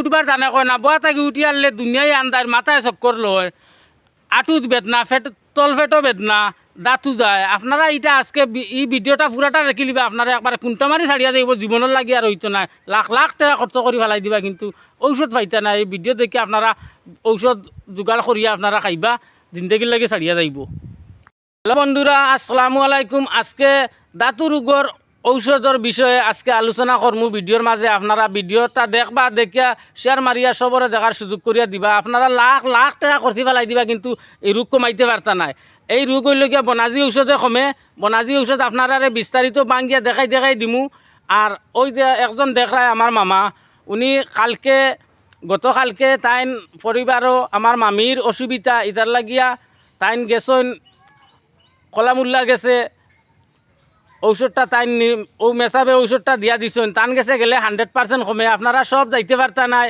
উঠবার জানে কয় না বয়া থাকি উঠি আনলে দুনিয়ায় আন্দার মাথায় চক্কর লয় আটুত বেদনা, ফেট তল ফেটও বেদনা, দাঁতু যায়। আপনারা এটা আজকে এই ভিডিওটা পুরাটা রেখে লিবা, আপনারা একবার কুন্টা মারি ছাড়িয়া দিব জীবনের লাগি আর হইতো না লাখ লাখ টাকা খরচ করে ফেলাই দিবা, কিন্তু ঔষধ পাইতা না এই ভিডিও দেখে আপনারা ঔষধ যোগাড় করিয়া আপনারা খাইবা জিন্দগির লাগে ছাড়িয়া যাইব। হ্যালো বন্ধুরা, আসসালামু আলাইকুম। আজকে দাঁতু রোগর ঔষধর বিষয়ে আজকে আলোচনা করমু ভিডিওর মাঝে আপনারা ভিডিওটা দেখবা, দেখিয়া শেয়ার মারিয়া সবরে দেখার সুযোগ করিয়া দিবা। আপনারা লাখ লাখ টাকা খরচি ফেলাই দিবা, কিন্তু এই রোগ কমাইতে পারতা নাই। এই রোগ হইলগিয়া বনাজি ঔষধে কমে। বনাজি ঔষধ আপনারা বিস্তারিত বাঙ্গিয়া দেখাই দেখাই দিমু। আর ওই একজন দেখায় আমার মামা, উনি কালকে গতকালকে তাইন পরিবারও আমার মামির অসুবিধা ইতার লাগিয়া তাইন গেছন কলামুল্লা গেছে। ঔষধটা তাই নি- ও মেসাবে ঔষধটা দিয়া দিছেন। তান গেছে গেলে হান্ড্রেড পার্সেন্ট কমে। আপনারা সব যাইতে পারতা নাই।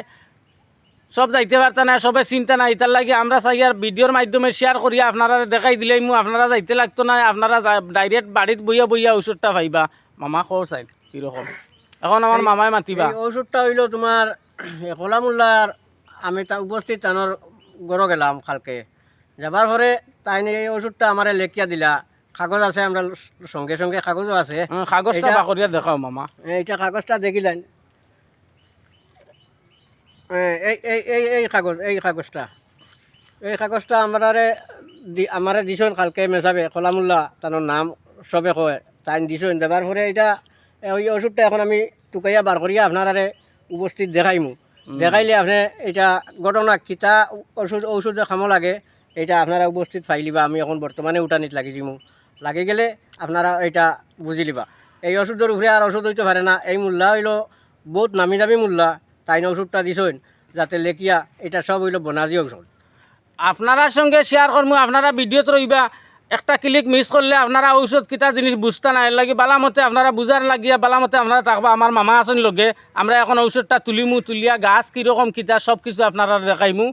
সব যাইতে পারতা নাই সবে চিন্তা নাই। তার লাগে আমরা চাই আর ভিডিওর মাধ্যমে শেয়ার করিয়া আপনারা দেখাই দিলেই মু আপনারা যাইতে লাগতো না আপনারা ডাইরেক্ট বাড়িত বইয়া বইয়া ঔষধটা পাইবা। মামা কও চাই কীরকম এখন আমার মামাই মাতিবা। ঔষধটা হইল তোমার কলামুল্লার আমি তা উপস্থিত তানোর গড় গেলাম কালকে। যাবার পরে তাই এই ওষুধটা আমার লেখিয়া দিলা। কাগজ আছে আমরা সঙ্গে সঙ্গে কাগজও আছে। কাগজটা বাকরিয়া দেখাও মামা। এইটা কাগজটা দেখিলেন এই এই এই এই কাগজ এই কাগজটা। এই কাগজটা আমারে দিছন কালকে মেসাবে কলামুল্লা তার নাম সবে কয়। তাই দিছন দেবার পরে এটা ওই ওষুধটা এখন আমি টুকাইয়া বার করিয়া আপনারে উপস্থিত দেখাইমু। দেখাইলে আপনি এটা ঘটনা কিতা ওষুধ ঔষধ খামো লাগে এটা আপনারা উপস্থিত পাইলিবা আমি এখন বর্তমানে উঠানিত লাগি দিমু লাগি গেলে আপনারা এটা বুঝি লিবা। এই ওষুধের উপরে আর ওষুধ হইতে পারে না। এই মূল্যা হইল বহুত নামি দামি মূল্যা তাই না ওষুধটা দিছইন যাতে লেখিয়া এটা সব হইল বনাজি ঔষধ। আপনারা সঙ্গে শেয়ার করব আপনারা ভিডিওত রইবা। একটা ক্লিক মিস করলে আপনারা ঔষধ কিতা জিনিস বুঝতে না। এর লাগে বালামতে আপনারা বুঝার লাগিয়া বালামতে আপনারা থাকবা। আমার মামা আছেন লগে। আমরা এখন ঔষধটা তুলিমু, তুলিয়া গাছ কীরকম কিতা সব কিছু আপনারা দেখাইমু।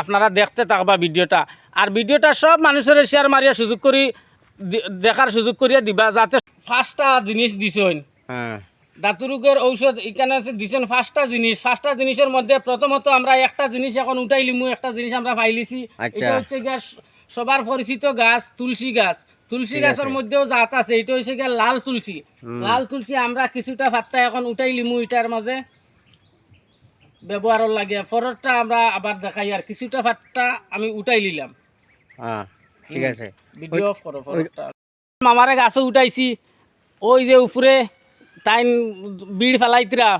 আপনারা দেখতে থাকবা ভিডিওটা। আর ভিডিওটা সব মানুষের শেয়ার মারিয়া সুযোগ করি। দেখার সুযোগ করিয়া দিবা যাতে ফার্স্টটা জিনিস দিছেন। হ্যাঁ। দাঁতুরুকের ঔষধ এখানে আছে দিছেন পাঁচটা জিনিস। পাঁচটা জিনিসের মধ্যে প্রথমত আমরা একটা জিনিস এখন উঠাই লিমু একটা জিনিস আমরা পাইলিছি। আচ্ছা। এটা হচ্ছে গিয়া সবার পরিচিত গাছ তুলসী গাছ। তুলসী গাছের মধ্যেও জাত আছে এটা হচ্ছে গিয়া লাল তুলসী। লাল তুলসী আমরা কিছুটা ভাতটা এখন উঠাই লিমু এটার মাঝে। ব্যবহারের লাগে ফররটা আমরা আবার দেখাই আর কিছুটা ভাতটা আমি উঠাই লিলাম। হ্যাঁ। ঠিক আছে। ভিডিও অফ করো মামারে গাছে উঠাইছি ওই যে উপরে তাইন বিড় ফেলাইতরা।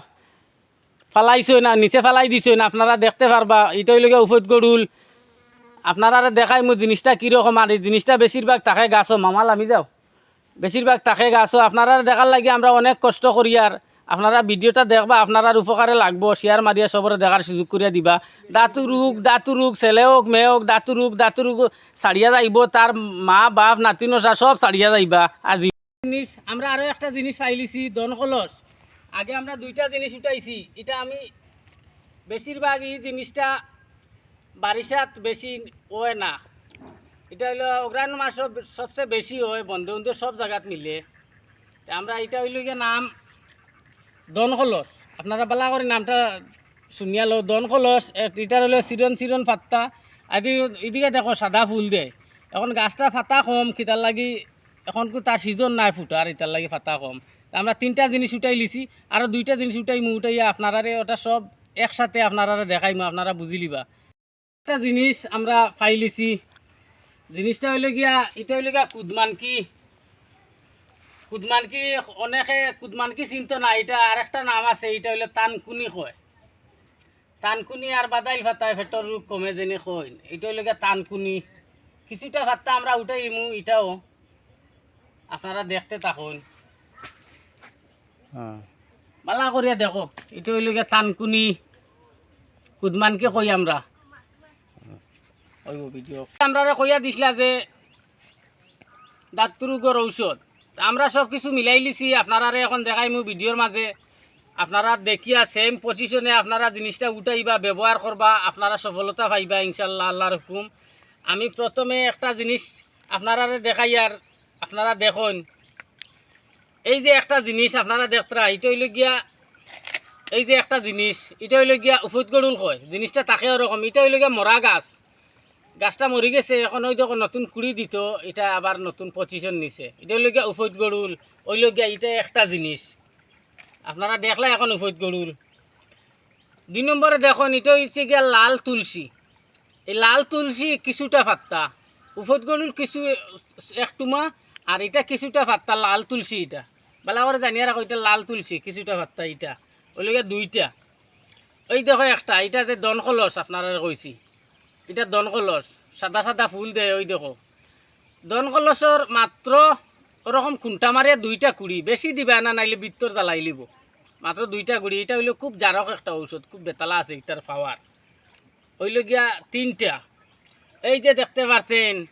ফেলাইছো না নিচে ফেলাই দিছো না আপনারা দেখতে পারবা হইলে উফত গরুল আপনারা দেখাই মোৰ জিনিসটা কীরকম আর এই জিনিসটা বেশিরভাগ তাকে গাছও মামাল আমি যাও। বেশিরভাগ তাকে গাছও আপনারা দেখার লাগে আমরা অনেক কষ্ট করি আর আপনারা ভিডিওটা দেখবা আপনারা উপকারে লাগবো। শেয়ার মারিয়া সবরে দেখার সুযোগ করিয়া দিবা। দাঁতু রোগ দাঁতু রোগ ছেলে হোক, মেয়ে হোক, দাঁতু রোগ দাঁতু রোগ ছাড়িয়া যাইব। তার মা, বাপ, নাতি নসা সব ছাড়িয়া যাইবা। আর জি- জিনিস, আমরা আরও একটা জিনিস পাইলিছি দন কলস আগে আমরা দুইটা জিনিস উঠাইছি। এটা আমি বেশিরভাগ এই জিনিসটা বারিশাত বেশি হয় না। এটা হইল অগ্রাণ মাস সবচেয়ে বেশি হয় বন্ধু বন্ধু সব জায়গাত মিলে। আমরা এটা হইল নাম দন কলস আপনারা বালা করে নামটা শুনিয়া লো দন কলস এটার হলো চিরন চিরন পাত্তা আদি এদিকে দেখো সাদা ফুল দেয় এখন গাছটা ফাতা কম কিতার লাগি এখন কো তার সিজন নাই ফুটার এটার লাগি ফাতা কম। আমরা তিনটা জিনিস উঠাই লিছি আর দুইটা জিনিস উঠাই মু উঠাইয়া আপনারারে ওটা সব একসাথে আপনারা দেখাইমু আপনারা বুঝি লিবা। একটা জিনিস আমরা পাইলিছি জিনিসটা হইলে গিয়া এটা হইলে গিয়া কুদমানকি কুদমানকি অনেকে কুদমানকি চিন্ত না এটা আর একটা নাম আছে এটা হইলে তানকুনি কয়। তানকুনি আর বাদাইল ভাতায় পেটর রোগ কমে যেনে কয়। এটা গিয়া তানকুনি। কিছুটা ভাতটা আমরা উঠাই ইমু এটাও আপনারা দেখতে থাকুন। হ্যাঁ। বালা করিয়া দেখো এটা হইল গিয়া তানকুনি। কুদমানকে কই আমরা? ভিডিও আমরা কইয়া দিছিলা যে ডাক্তর রোগের ঔষধ। আমরা সব কিছু মিলাই লিছি আপনারা এখন দেখাই মু ভিডিওর মাঝে। আপনারা দেখিয়া সেম পজিশনে আপনারা জিনিসটা উঠাইবা, ব্যবহার করবা, আপনারা সফলতা পাইবা ইনশাল্লাহ আল্লাহর হুকুম। আমি প্রথমে একটা জিনিস আপনারা দেখাই আর আপনারা দেখুন। এই যে একটা জিনিস আপনারা দেখতরা এটা হইল গিয়া, এই যে একটা জিনিস, এটা হইল গিয়া উফত গরুল কয় জিনিসটা তাকে ওরকম, এটা হইল গিয়া মরা গাছ। গাছটা মরি গেছে, এখন ওই যখন নতুন কুড়ি দিত, এটা আবার নতুন পজিশন নিছে। এটা হইলে গিয়া উফত গরুল ওইল গিয়া এটা একটা জিনিস আপনারা দেখলে এখন উফৈত গরুল দুই নম্বরে দেখুন এটা হচ্ছে গিয়া লাল তুলসী। এই লাল তুলসী কিছুটা পাত্তা। উফত গরুল কিছু এক টুমা, আর এটা কিছুটা পাত্তা লাল তুলসী এটা বেলা করে জানিয়ে রাখো এটা লাল তুলসী, কিছুটা পাত্তা এটা ওইলগে দুইটা। ওই দেখো একটা এটা যে দন কলস আপনারা কইছি এটা দন কলস, সাদা সাদা ফুল দেয় ওই দেখো। দন কলসর মাত্র ওরকম খুঁটা মারিয়া দুইটা কুড়ি বেশি দিবা না, নাইলে বিত্তর জ্বালাই লিব। মাত্র দুইটা কুড়ি এটা হইল খুব জারক একটা ঔষধ, খুব বেতালা আছে এটার পাওয়ার হইল গিয়া তিনটা। এই যে দেখতে পাচ্ছেন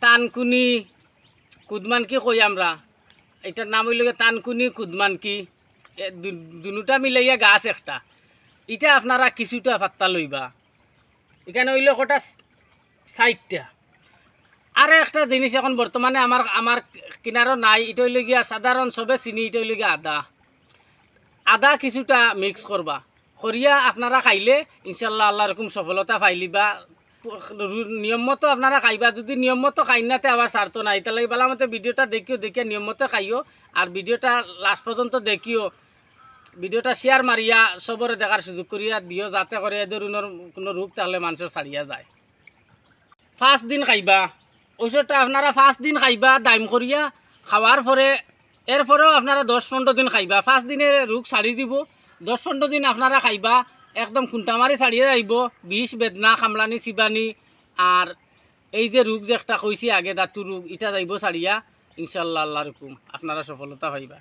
টানকুনি কুদমানকি কই আমরা? এটার নাম হইল গিয়া টানকুনি কুদমানকি। এ দু- দুনুটা মিলাইয়া গাছ একটা। এটা আপনারা কিছুটা পাত্তা লইবা। এখানে হইল কটা সাইডটা আর একটা জিনিস এখন বর্তমানে আমার আমার কিনারও নাই এটা হইলে গিয়া সাধারণ সবে চিনি এটা হইলে গিয়া আদা। আদা কিছুটা মিক্স করবা। করিয়া আপনারা খাইলে ইনশাল্লাহ আল্লাহ রকম সফলতা পাইলিবা। নিয়ম মতো আপনারা খাইবা, যদি নিয়ম মতো খাই নাতে আবার স্বার্থ নাই। তাহলে বেলা মতো ভিডিওটা দেখিও, দেখিয়া নিয়ম মতো খাইও। আর ভিডিওটা লাস্ট পর্যন্ত দেখিও। ভিডিওটা শেয়ার মারিয়া সবরে দেখার সুযোগ করিয়া দিও, যাতে করে এদের কোনো রূপ তাহলে মানুষের ছাড়িয়া যায়। ফার্স্ট দিন খাইবা। ঔষধটা আপনারা ফার্স্ট দিন খাইবা, দাইম করিয়া খাওয়ার পরে এরপরেও আপনারা দশ পনেরো দিন খাইবা। ফার্স্ট দিনে রোগ ছাড়ি দিব, দশ পনেরো দিন আপনারা খাইবা, একদম খুঁটা মারি ছাড়িয়ে যাইব বিষ, বেদনা, খামলানি চিবানি আর এই যে রোগ যে একটা কইছি, আগে দাঁতু রোগ এটা যাইব ছাড়িয়া। ইনশাল্লাহ আল্লাহ রকম আপনারা সফলতা পাইবা।